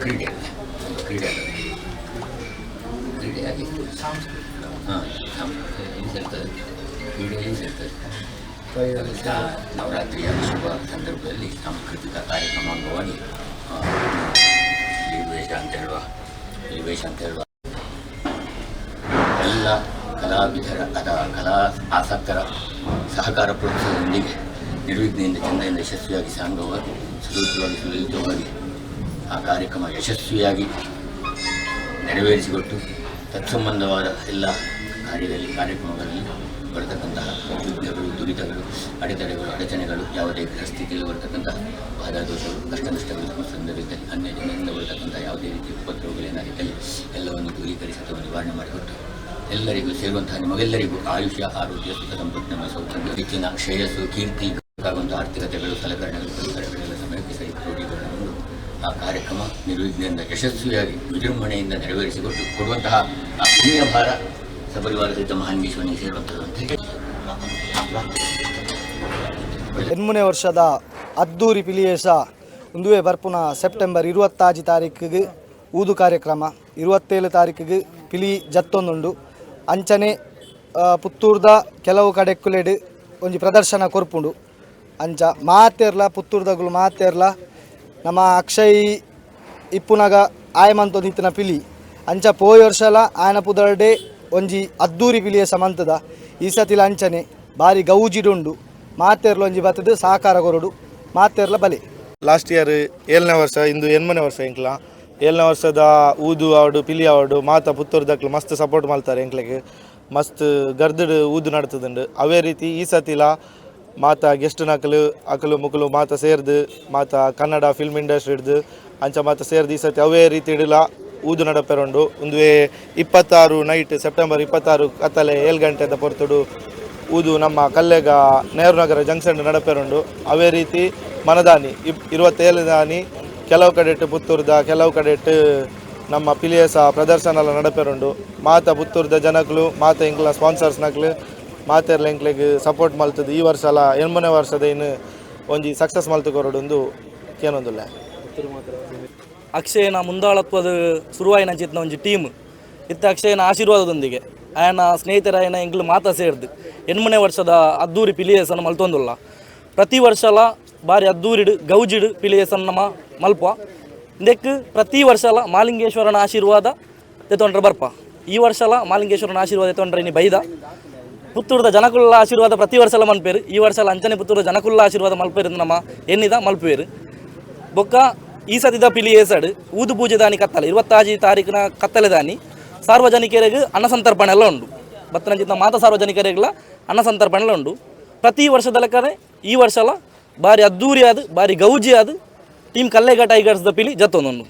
ಕ್ರೀಡೆ ಕ್ರೀಡೆ ಅಲ್ಲ. ಕ್ರೀಡೆಯಾಗಿ ಹಾಂ ನವರಾತ್ರಿಯ ಶುಭ ಸಂದರ್ಭದಲ್ಲಿ ಸಾಂಸ್ಕೃತಿಕ ಕಾರ್ಯಕ್ರಮ ಅಂಗವಾಗಿ ವೇಷ ಅಂತ ಹೇಳುವ ಲಿಂಗವೇಷ ಅಂತ ಹೇಳುವ ಎಲ್ಲ ಕಲಾವಿದರ ಅಥವಾ ಕಲಾ ಆಸಕ್ತರ ಸಹಕಾರ ಪ್ರೋತ್ಸಾಹದೊಂದಿಗೆ ನಿರ್ವಿಘ್ನೆಯಿಂದ ಚಂದೆಯಿಂದ ಯಶಸ್ವಿಯಾಗಿ ಸಾಂಗವಾಗಿ ಸುಲಲಿತವಾಗಿ ಸುಲಲಿತವಾಗಿ ಆ ಕಾರ್ಯಕ್ರಮ ಯಶಸ್ವಿಯಾಗಿ ನೆರವೇರಿಸಿಕೊಟ್ಟು ತತ್ಸಂಬಂಧವಾದ ಎಲ್ಲ ಕಾರ್ಯದಲ್ಲಿ ಕಾರ್ಯಕ್ರಮಗಳಲ್ಲಿ ಬರತಕ್ಕಂತಹ ಯುದ್ಧಗಳು ದುರಿತಗಳು, ಅಡೆತಡೆಗಳು, ಅಡಚಣೆಗಳು, ಯಾವುದೇ ಸ್ಥಿತಿಯಲ್ಲಿ ಬರತಕ್ಕಂತಹ ಬಾಧ ದೋಷಗಳು ಕಷ್ಟ ನಷ್ಟಗಳು ನಮ್ಮ ಸಂದರ್ಭದಲ್ಲಿ ಅನ್ಯ ಜನರಿಂದ ಬರತಕ್ಕಂಥ ಯಾವುದೇ ರೀತಿಯ ಉಪದ್ರವಗಳೇನಾಗಿದ್ದಲ್ಲಿ ಎಲ್ಲವನ್ನು ದೂರೀಕರಿಸಿ ಅಥವಾ ನಿವಾರಣೆ ಮಾಡಿಕೊಟ್ಟು ಎಲ್ಲರಿಗೂ ಸೇರುವಂತಹ ನಿಮಗೆಲ್ಲರಿಗೂ ಆಯುಷ್ಯ, ಆರೋಗ್ಯ, ಸುಖ ಸಂಪತ್ತಿನ ಸೌಕರ್ಯ ಹೆಚ್ಚಿನ ಶ್ರೇಯಸ್ಸು, ಕೀರ್ತಿ ಆರ್ಥಿಕತೆಗಳು, ಸಲಕರಣೆಗಳು ಆ ಕಾರ್ಯಕ್ರಮ ನಿರ್ವಿಘ್ನದಿಂದ ಯಶಸ್ವಿಯಾಗಿ ವಿಜೃಂಭಣೆಯಿಂದ ನೆರವೇರಿಸಿಕೊಟ್ಟು ಕೊಡುವಂತಹ ಆ ಪುಣ್ಯ ಭಾರ ಸಪರಿವಾರ ಸಹಿತ ಮಹಾನ್ಗೇಶ್ವರನಿಗೆ ಸೇರುವಂಥದ್ದು ಎನ್ಮೂನೇ ವರ್ಷದ ಅದ್ದೂರಿ ಪಿಲಿಯೇಸ ಒಂದುವೆ ಬರ್ಪುನ ಸೆಪ್ಟೆಂಬರ್ ಇರುವತ್ತಾಜಿ ತಾರೀಕಿಗೆ ಊದು ಕಾರ್ಯಕ್ರಮ. ಇರುವತ್ತೇಳು ತಾರೀಕಿಗೆ ಪಿಲಿ ಜತ್ತೊಂದುಂಡು. ಅಂಚನೆ ಪುತ್ತೂರ್ದ ಕೆಲವು ಕಡೆಕ್ಕುಲೆಡ್ ಒಂಜಿ ಪ್ರದರ್ಶನ ಕೊರ್ಪುಂಡು. ಅಂಚ ಮಾತೇರ್ಲ, ಪುತ್ತೂರ್ದಗಳು ಮಾತೇರ್ಲ. ನಮ್ಮ ಅಕ್ಷಯ್ ಇಪ್ಪುನಗ ಆಯಮಂತೊಂದು ಇತ್ತಿನ ಪಿಲಿ. ಅಂಚ ಪೋಯ್ ವರ್ಷಲ ಆಯನ ಪುದರ್ಡೆ ಒಂಜಿ ಅದ್ದೂರಿ ಪಿಲಿಯ ಸಮಂತದ ಈ ಸತಿಲ ಅಂಚನೆ ಬಾರಿ ಗೌಜಿಡುಂಡು. ಮಾತೇರ್ಲ ಒಂಜಿ ಬತ್ತದು ಸಹಕಾರ ಕೊರಡು ಮಾತೇರ್ಲ ಬಲೆ. ಲಾಸ್ಟ್ ಇಯರ್ ಏಳನೇ ವರ್ಷ, ಇಂದು ಎನ್ಮನೆ ವರ್ಷ ಎಂಕ್ಲ. ಏಳನೇ ವರ್ಷದ ಊದು ಆವಡು ಪಿಲಿ ಆವಡು ಮಾತ ಪುತ್ತೂರ್ದಕ್ಲು ಮಸ್ತ್ ಸಪೋರ್ಟ್ ಮಾಡ್ತಾರೆ ಎಂಕ್ಲೆಗ್. ಮಸ್ತ್ ಗರ್ದಡ್ ಊದು ನಡ್ತದುಂಡು. ಅವೇ ರೀತಿ ಈ ಸತಿಲ ಮಾತ ಗೆಸ್ಟ್ ನಕಲು ಅಕಲು ಮುಕಲು ಮಾತ ಸೇರ್ದು, ಮಾತ ಕನ್ನಡ ಫಿಲ್ಮ್ ಇಂಡಸ್ಟ್ರಿ ಹಿಡ್ದು, ಅಂಚ ಮಾತ ಸೇರ್ದು ಈ ಸತಿ ಅವೇ ರೀತಿ ಇಡಲ ಊದು ನಡಪೆರೊಂಡು. ಒಂದು ಇಪ್ಪತ್ತಾರು ನೈಟ್ ಸೆಪ್ಟೆಂಬರ್ ಇಪ್ಪತ್ತಾರು ಕತ್ತಲೆ ಏಳು ಗಂಟೆದ ಪೊರ್ತುಡು ಊದು ನಮ್ಮ ಕಲ್ಲೆಗ ನೆಹರು ನಗರ ಜಂಕ್ಷನ್ ನಡಪೆರೊಂಡು. ಅವೇ ರೀತಿ ಮನದಾನಿ, ಇಪ್ ಇರುವತ್ತೇಳು ದಾನಿ, ಕೆಲವು ಕಡೆಟ್ಟು ಪುತ್ತೂರ್ದ, ಕೆಲವು ಕಡೆಟ್ಟು ನಮ್ಮ ಪಿಲಿಯಸ ಪ್ರದರ್ಶನ ಎಲ್ಲ ನಡಪೆರುಂಡು. ಮಾತ ಪುತ್ತೂರ್ದ ಜನಗಳು ಮಾತ ಇಂಗ್ಲ ಸ್ಪಾನ್ಸರ್ಸ್ ಮಾತೆರ್ಲ ಎಂಕ್ಲೆಗ್ ಸಪೋರ್ಟ್ ಮಲ್ತದು ಈ ವರ್ಷ ಅಲ್ಲ ಎಂಬನೇ ವರ್ಷದ ಇನ್ನು ಒಂಜಿ ಸಕ್ಸಸ್ ಮಲ್ತು ಕೊರಡೊಂದು ಕೇನೊಂದುಲ್ಲ. ಅಕ್ಷಯನ ಮುಂದಾಳತ್ವದ ಶುರುವಾಯಿನ ಚಿತ್ನ ಒಂಜಿ ಟೀಮ್ ಇತ್ತ ಅಕ್ಷಯನ ಆಶೀರ್ವಾದದೊಂದಿಗೆ, ಆಯನ ಸ್ನೇಹಿತರ, ಆಯನ ಎಂಕ್ಲು ಮಾತ ಸೇರ್ದು ಎಣ್ಮನೆ ವರ್ಷದ ಅದ್ದೂರಿ ಪಿಲಿಯಸನ್ನು ಮಲ್ತೊಂದುಲ್ಲ. ಪ್ರತಿ ವರ್ಷಲ ಬಾರಿ ಅದ್ದೂರಿಡು, ಗೌಜಿಡು ಪಿಲಿಯಸನ್ನು ನಮ್ಮ ಮಲ್ಪ ಇದಕ್ಕೆ ಪ್ರತಿ ವರ್ಷಲ ಮಾಲಿಂಗೇಶ್ವರನ ಆಶೀರ್ವಾದ ಎತ್ತೊಂಡ್ರೆ ಬರ್ಪ. ಈ ವರ್ಷಲ ಮಾಲಿಂಗೇಶ್ವರನ ಆಶೀರ್ವಾದ ಎತ್ತೊಂಡ್ರೆ ಇನ್ನು ಬೈದ. ಪುತ್ತೂರದ ಜನಕುಲ್ಲ ಆಶೀರ್ವಾದ ಪ್ರತಿ ವರ್ಷಲ ಮಲ್ಪೇರು. ಈ ವರ್ಷ ಅಂಚನೆ ಪುತ್ತೂರದ ಜನಕುಲ್ಲ ಆಶೀರ್ವಾದ ಮಲ್ಪೇರು ನಮ್ಮ ಎನ್ನಿದ ಮಲ್ಪೇರು. ಬೊಕ್ಕ ಈ ಸತಿದ ಪಿಲಿ ಏಸಡ್, ಊದು ಪೂಜೆ ದಾನಿ ಕತ್ತಲೆ, ಇರುವತ್ತಾಜಿ ತಾರೀಕಿನ ಕತ್ತಲೆ ದಾನಿ, ಸಾರ್ವಜನಿಕರಿಗೆ ಅನ್ನ ಸಂತರ್ಪಣೆ ಎಲ್ಲ ಉಂಡು. ಬತ್ತನಂಚಿತ ಮಾತ ಸಾರ್ವಜನಿಕರಿಗೆಲ್ಲ ಅನ್ನ ಸಂತರ್ಪಣೆ ಎಲ್ಲ ಉಂಡು. ಪ್ರತಿ ವರ್ಷದ ಲೆಕ್ಕನೆ ಈ ವರ್ಷಲ ಬಾರಿ ಅದ್ದೂರಿ ಆದ ಬಾರಿ ಗೌಜಿ ಆದ ಟೀಮ್ ಕಲ್ಲೆಗ ಟೈಗರ್ಸ್ದ ಪಿಲಿ ಜತ್ತೊಂದುಂಡು